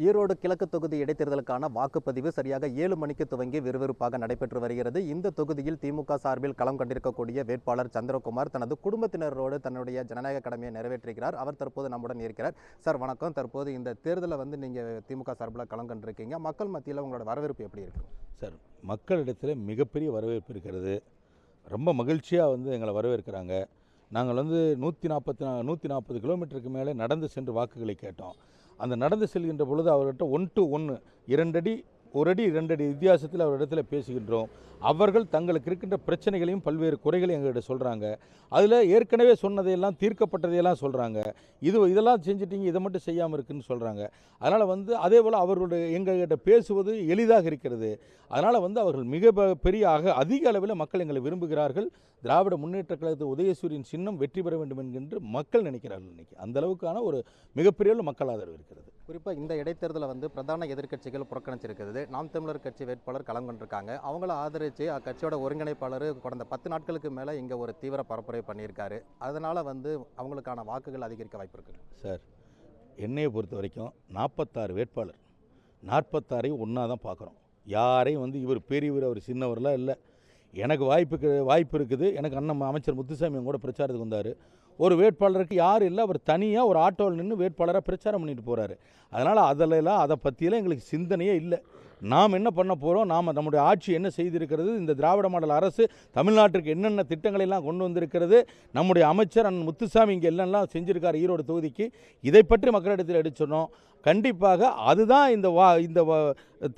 ஈரோடு கிழக்கு தொகுதி இடைத்தேர்தலுக்கான வாக்குப்பதிவு சரியாக ஏழு மணிக்கு துவங்கி விறுவிறுப்பாக நடைபெற்று வருகிறது. இந்த தொகுதியில் திமுக சார்பில் களம் கண்டிருக்கக்கூடிய வேட்பாளர் சந்திரகுமார் தனது குடும்பத்தினரோடு தன்னுடைய ஜனநாயக கடமையை நிறைவேற்றுகிறார் அவர் தற்போது நம்முடன் இருக்கிறார். சார் வணக்கம். தற்போது இந்த தேர்தலை வந்து நீங்கள் திமுக சார்பில் களம் கண்டிருக்கீங்க. மக்கள் மத்தியில் உங்களோட வரவேற்பு எப்படி இருக்கு? சார் மக்களிடத்தில் மிகப்பெரிய வரவேற்பு இருக்கிறது. ரொம்ப மகிழ்ச்சியாக வந்து எங்களை வரவேற்கிறாங்க. நாங்கள் வந்து நூற்றி நாற்பத்தி நா நூற்றி நாற்பது கிலோமீட்டருக்கு மேலே நடந்து சென்று வாக்குகளை கேட்டோம். அந்த நடந்து செல்கின்ற பொழுது அவர்கிட்ட ஒன் டு ஒன்று இரண்டடி ஒரு அடி இரண்டடி வித்தியாசத்தில் அவரிடத்தில் பேசுகின்றோம். அவர்கள் தங்களுக்கு இருக்கின்ற பிரச்சனைகளையும் பல்வேறு குறைகளையும் எங்கள்கிட்ட சொல்கிறாங்க அதில் ஏற்கனவே சொன்னதையெல்லாம் தீர்க்கப்பட்டதையெல்லாம் சொல்கிறாங்க இது இதெல்லாம் செஞ்சிட்டீங்க இதை மட்டும் செய்யாமல் இருக்குன்னு சொல்கிறாங்க அதனால் வந்து அதே போல் அவர்களுடைய எங்கள்கிட்ட பேசுவது எளிதாக இருக்கிறது. அதனால் வந்து அவர்கள் மிக பெரிய ஆக அதிக அளவில் மக்கள் எங்களை விரும்புகிறார்கள். திராவிட முன்னேற்ற கழகத்து உதயசூரியன் சின்னம் வெற்றி பெற வேண்டும் என்கின்ற மக்கள் நினைக்கிறார்கள் இன்னைக்கு. அந்த அளவுக்கான ஒரு மிகப்பெரிய மக்கள் ஆதரவு இருக்கிறது. குறிப்பாக இந்த இடைத்தேர்தலை வந்து பிரதான எதிர்க்கட்சிகள் புறக்கணிச்சிருக்கிறது. நாம் தமிழர் கட்சி வேட்பாளர் களம் கண்டிருக்காங்க. அவங்கள ஆதரித்து அக்கட்சியோட ஒருங்கிணைப்பாளர் கடந்த பத்து நாட்களுக்கு மேலே இங்கே ஒரு தீவிர பரப்புரை பண்ணியிருக்காரு. அதனால் வந்து அவங்களுக்கான வாக்குகள் அதிகரிக்க வாய்ப்பு இருக்குது சார் என்னையை பொறுத்த வரைக்கும் நாற்பத்தாறு வேட்பாளர் நாற்பத்தாறையும் ஒன்றா தான் பார்க்குறோம் யாரையும் வந்து இவர் பெரியவர் அவர் சின்னவரெலாம் இல்லை. எனக்கு வாய்ப்புக்கு வாய்ப்பு இருக்குது. எனக்கு அண்ணன் அமைச்சர் முத்துசாமி கூட பிரச்சாரத்துக்கு வந்தார். ஒரு வேட்பாளருக்கு யார் இல்லை அவர் தனியாக ஒரு ஆட்டோவில் நின்று வேட்பாளராக பிரச்சாரம் பண்ணிட்டு போகிறாரு அதனால் அதிலெல்லாம் அதை பற்றியெல்லாம் எங்களுக்கு சிந்தனையே இல்லை. நாம் என்ன பண்ண போகிறோம் நாம் நம்முடைய ஆட்சி என்ன செய்திருக்கிறது? இந்த திராவிட மாடல் அரசு தமிழ்நாட்டிற்கு என்னென்ன திட்டங்களை எல்லாம் கொண்டு வந்திருக்கிறது? நம்முடைய அமைச்சர் அண்ணன் முத்துசாமி இங்கே எல்லாம் செஞ்சுருக்கார் ஈரோடு தொகுதிக்கு? இதை பற்றி மக்களிடத்தில் எடுத்துனோம் கண்டிப்பாக அதுதான் இந்த வா இந்த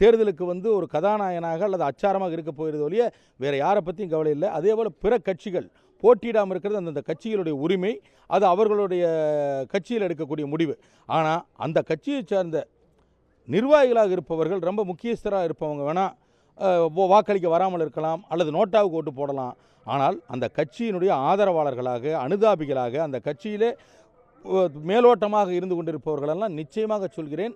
தேர்தலுக்கு வந்து ஒரு கதாநாயகனாக அல்லது அச்சாரமாக இருக்க போகிறது ஒழிய வேறு யாரை பற்றியும் கவலை இல்லை. அதே போல் பிற கட்சிகள் போட்டியிடாமல் இருக்கிறது அந்தந்த கட்சிகளுடைய உரிமை அது அவர்களுடைய கட்சியில் எடுக்கக்கூடிய முடிவு. ஆனால் அந்த கட்சியை சார்ந்த நிர்வாகிகளாக இருப்பவர்கள் ரொம்ப முக்கியஸ்தராக இருப்பவங்க வேணால் வாக்களிக்க வராமல் இருக்கலாம் அல்லது நோட்டாவுக்கு ஓட்டு போடலாம். ஆனால் அந்த கட்சியினுடைய ஆதரவாளர்களாக அனுதாபிகளாக அந்த கட்சியிலே மேலோட்டமாக இருந்து கொண்டிருப்பவர்களெல்லாம் நிச்சயமாக சொல்கிறேன்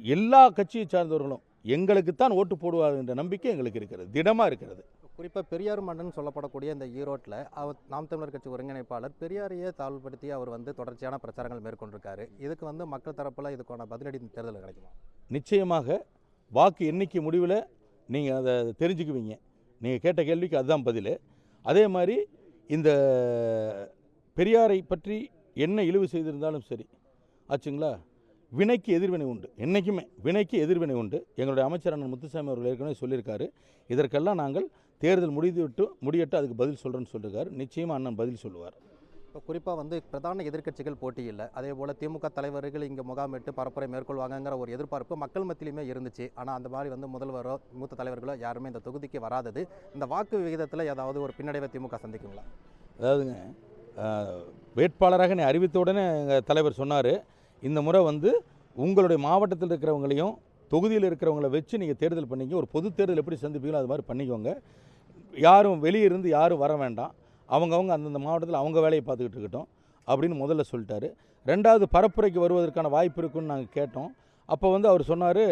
எல்லா கட்சியை சார்ந்தவர்களும் எங்களுக்குத்தான் ஓட்டு போடுவார் என்ற நம்பிக்கை எங்களுக்கு இருக்கிறது திடமாக இருக்கிறது. குறிப்பாக பெரியார் மன்னன் சொல்லப்படக்கூடிய இந்த ஈரோட்டில் அவர் நாம் தமிழர் கட்சி ஒருங்கிணைப்பாளர் பெரியாரையே தாழ்வுபடுத்தி அவர் வந்து தொடர்ச்சியான பிரச்சாரங்கள் மேற்கொண்டிருக்காரு. இதுக்கு வந்து மக்கள் தரப்பில் இதுக்கான பதிலடி தேர்தல் கிடைக்குமா? நிச்சயமாக வாக்கு எண்ணிக்கை முடிவில் நீங்கள் அதை தெரிஞ்சுக்குவீங்க. நீங்கள் கேட்ட கேள்விக்கு அதுதான் பதில். அதே மாதிரி இந்த பெரியாரை பற்றி என்ன இழிவு செய்திருந்தாலும் சரி ஆச்சுங்களா? வினைக்கு எதிர்வினை உண்டு. என்றைக்குமே வினைக்கு எதிர்வினை உண்டு. எங்களுடைய அமைச்சர் அண்ணன் முத்துசாமி அவர்கள் ஏற்கனவே சொல்லியிருக்காரு. இதற்கெல்லாம் நாங்கள் தேர்தல் முடிந்து விட்டு முடியட்டு அதுக்கு பதில் சொல்கிறேன்னு சொல்லியிருக்காரு நிச்சயமாக அண்ணன் பதில் சொல்லுவார். இப்போ குறிப்பாக வந்து பிரதான எதிர்க்கட்சிகள் போட்டி இல்லை அதே போல் திமுக தலைவர்கள் இங்கே முகாமிட்டு பரப்புரை மேற்கொள்வாங்கங்கிற ஒரு எதிர்பார்ப்பு மக்கள் மத்தியிலுமே இருந்துச்சு. ஆனால் அந்த மாதிரி வந்து முதல்வரோ மூத்த தலைவர்களோ யாருமே இந்த தொகுதிக்கு வராதது. இந்த வாக்கு விகிதத்தில் ஏதாவது ஒரு பின்னடைவை திமுக சந்திக்குங்களா? அதாவதுங்க வேட்பாளராக என்னை அறிவித்த உடனே எங்கள் தலைவர் சொன்னார் இந்த முறை வந்து உங்களுடைய மாவட்டத்தில் இருக்கிறவங்களையும் தொகுதியில் இருக்கிறவங்கள வச்சு நீங்கள் தேர்தல் பண்ணிக்க ஒரு பொது தேர்தல் எப்படி சந்திப்பீங்களோ அது மாதிரி பண்ணிக்கோங்க. யாரும் வெளியே இருந்து யாரும் வர வேண்டாம். அவங்கவுங்க அந்தந்த மாவட்டத்தில் அவங்க வேலையை பார்த்துக்கிட்டு இருக்கட்டும் அப்படின்னு முதல்ல சொல்லிட்டாரு. ரெண்டாவது பரப்புரைக்கு வருவதற்கான வாய்ப்பு இருக்குன்னு நாங்கள் கேட்டோம். அப்போ வந்து அவர் சொன்னார்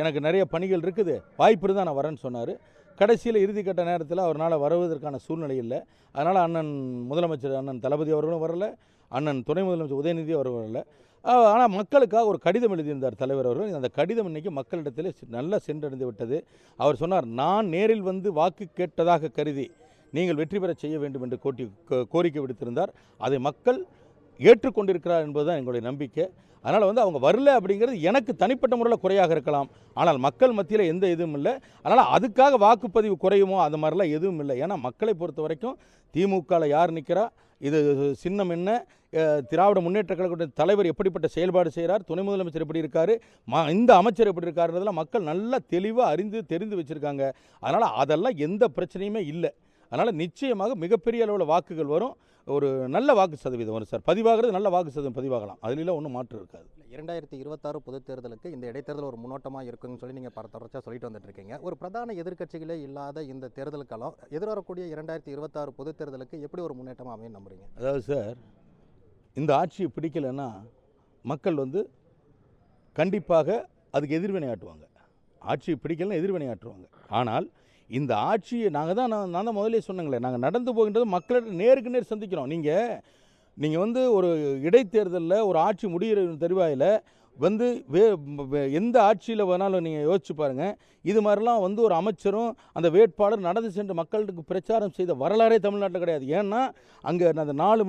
எனக்கு நிறைய பணிகள் இருக்குது. வாய்ப்பு இருந்தால் நான் வரேன்னு சொன்னார். கடைசியில் இறுதிக்கட்ட நேரத்தில் அவரால் வருவதற்கான சூழ்நிலை இல்லை. அதனால் அண்ணன் முதலமைச்சர் அண்ணன் தளபதி அவர்களும் வரல. அண்ணன் துணை முதலமைச்சர் உதயநிதி அவர் வரல. ஆனால் மக்களுக்காக ஒரு கடிதம் எழுதியிருந்தார் தலைவர் அவர்கள். அந்த கடிதம் இன்னைக்கு மக்களிடத்தில் நல்லா சென்றடைந்து விட்டது. அவர் சொன்னார் நான் நேரில் வந்து வாக்கு கேட்டதாக கருதி நீங்கள் வெற்றி பெறச் செய்ய வேண்டும் என்று கோட்டி கோ- கோரிக்கை விடுத்திருந்தார். அதை மக்கள் ஏற்றுக்கொண்டிருக்கிறார் என்பதுதான் எங்களுடைய நம்பிக்கை. அதனால் வந்து அவங்க வரல அப்படிங்கிறது எனக்கு தனிப்பட்ட முறையில் குறையாக இருக்கலாம். ஆனால் மக்கள் மத்தியில் எந்த இதுவும் இல்லை. அதனால் அதுக்காக வாக்குப்பதிவு குறையுமோ அது மாதிரிலாம் எதுவும் இல்லை. ஏன்னா மக்களை பொறுத்த வரைக்கும் திமுகவில் யார் நிற்கிறா இது சின்னம் என்ன? திராவிட முன்னேற்ற கழகத்தின் தலைவர் எப்படிப்பட்ட செயல்பாடு செய்கிறார் துணை முதலமைச்சர் எப்படி இருக்கார்? மா இந்த அமைச்சர் எப்படி இருக்காருன்றதெல்லாம் மக்கள் நல்லா தெளிவாக அறிந்து தெரிந்து வச்சுருக்காங்க. அதனால் அதெல்லாம் எந்த பிரச்சனையுமே இல்லை. அதனால் நிச்சயமாக மிகப்பெரிய அளவில் வாக்குகள் வரும். ஒரு நல்ல வாக்கு சதவீதம் வரும் சார். பதிவாகிறது நல்ல வாக்கு சதவீதம் பதிவாகலாம். அதிலெல்லாம் ஒன்றும் மாற்று இருக்காது. இரண்டாயிரத்தி இருபத்தாறு பொதுத் தேர்தலுக்கு இந்த இடைத்தேர்தல் ஒரு முன்னோட்டமாக இருக்குன்னு சொல்லி நீங்கள் பல தொடர்ச்சியாக சொல்லிட்டு வந்துட்டு இருக்கீங்க ஒரு பிரதான எதிர்க்கட்சிகளே இல்லாத இந்த தேர்தலுக்கெல்லாம் எதிர்வரக்கூடிய இரண்டாயிரத்தி இருபத்தாறு பொதுத் தேர்தலுக்கு எப்படி ஒரு முன்னேற்றமாக அமையும் நம்புறீங்க? அதாவது சார் இந்த ஆட்சியை பிடிக்கலைன்னா மக்கள் வந்து கண்டிப்பாக அதுக்கு எதிர்வினை ஆட்டுவாங்க ஆட்சியை பிடிக்கலன்னா எதிர்வினை ஆட்டுவாங்க ஆனால் இந்த ஆட்சியை நாங்கள் தான் நான் நான் தான் முதலே சொன்னங்களே நாங்கள் நடந்து போகின்றது மக்களிடம் நேருக்கு நேர் சந்திக்கிறோம். நீங்கள் நீங்கள் வந்து ஒரு இடைத்தேர்தலில் ஒரு ஆட்சி முடிகிற தெரிவாயில் வந்து வே எந்த ஆட்சியில் வேணாலும் நீங்கள் யோசிச்சு பாருங்கள் இது மாதிரிலாம் வந்து ஒரு அமைச்சரும் அந்த வேட்பாளர் நடந்து சென்று மக்களுக்கு பிரச்சாரம் செய்த வரலாறே தமிழ்நாட்டில் கிடையாது. ஏன்னா அங்கே அந்த நாலு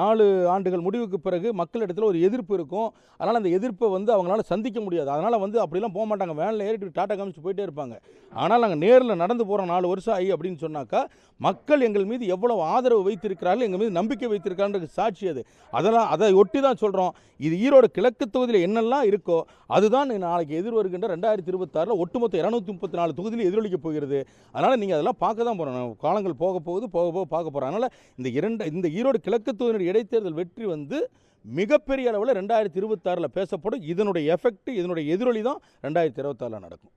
நாலு ஆண்டுகள் முடிவுக்கு பிறகு மக்களிடத்தில் ஒரு எதிர்ப்பு இருக்கும். அதனால் அந்த எதிர்ப்பை வந்து அவங்களால சந்திக்க முடியாது. அதனால் வந்து அப்படிலாம் போக மாட்டாங்க. வேனில் ஏறிட்டு டாட்டா காமிச்சு போயிட்டே இருப்பாங்க. ஆனால் நாங்கள் நேரில் நடந்து போகிறோம் நாலு வருஷம் ஆகி அப்படின்னு சொன்னாக்கா மக்கள் எங்கள் மீது எவ்வளவு ஆதரவு வைத்திருக்கிறார்கள் எங்கள் மீது நம்பிக்கை வைத்திருக்கான்றதுக்கு சாட்சி அது. அதெல்லாம் அதை ஒட்டி தான் சொல்கிறோம் இது ஈரோடு கிழக்கு தொகுதியில் என்ன என்னெல்லாம் இருக்கோ அதுதான் நாளைக்கு எதிர் வருகின்ற ரெண்டாயிரத்தி இருபத்தாறில் ஒட்டுமொத்த இரநூத்தி முப்பத்தி நாலு தொகுதியில் எதிரொலிக்க போகிறது. அதனால் நீங்கள் அதெல்லாம் பார்க்க தான் போகிறோம் காலங்கள் போக போகுது போக போக பார்க்க போகிறோம் அதனால் இந்த இரண்டு இந்த ஈரோடு கிழக்கு தொகுதியினுடைய இடைத்தேர்தல் வெற்றி வந்து மிகப்பெரிய அளவில் ரெண்டாயிரத்தி இருபத்தாறில் பேசப்படும். இதனுடைய எஃபெக்ட் இதனுடைய எதிரொலி தான் ரெண்டாயிரத்தி இருபத்தாறில் நடக்கும்.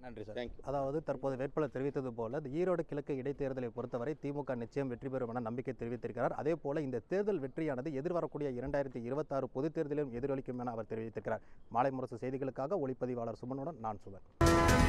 நன்றி சார். தேங்க்யூ அதாவது தற்போது வேட்பாளர் தெரிவித்தது போல இந்த ஈரோடு கிழக்கு இடைத்தேர்தலை பொறுத்தவரை திமுக நிச்சயம் வெற்றி பெறும் என நம்பிக்கை தெரிவித்திருக்கிறார். அதே போல இந்த தேர்தல் வெற்றியானது எதிர்வரக்கூடிய இரண்டாயிரத்தி இருபத்தாறு பொதுத் தேர்தலிலும் எதிரொலிக்கும் என அவர் தெரிவித்திருக்கிறார். மாலை முரசு செய்திகளுக்காக ஒளிப்பதிவாளர் சுமனுடன் நான் சுவர்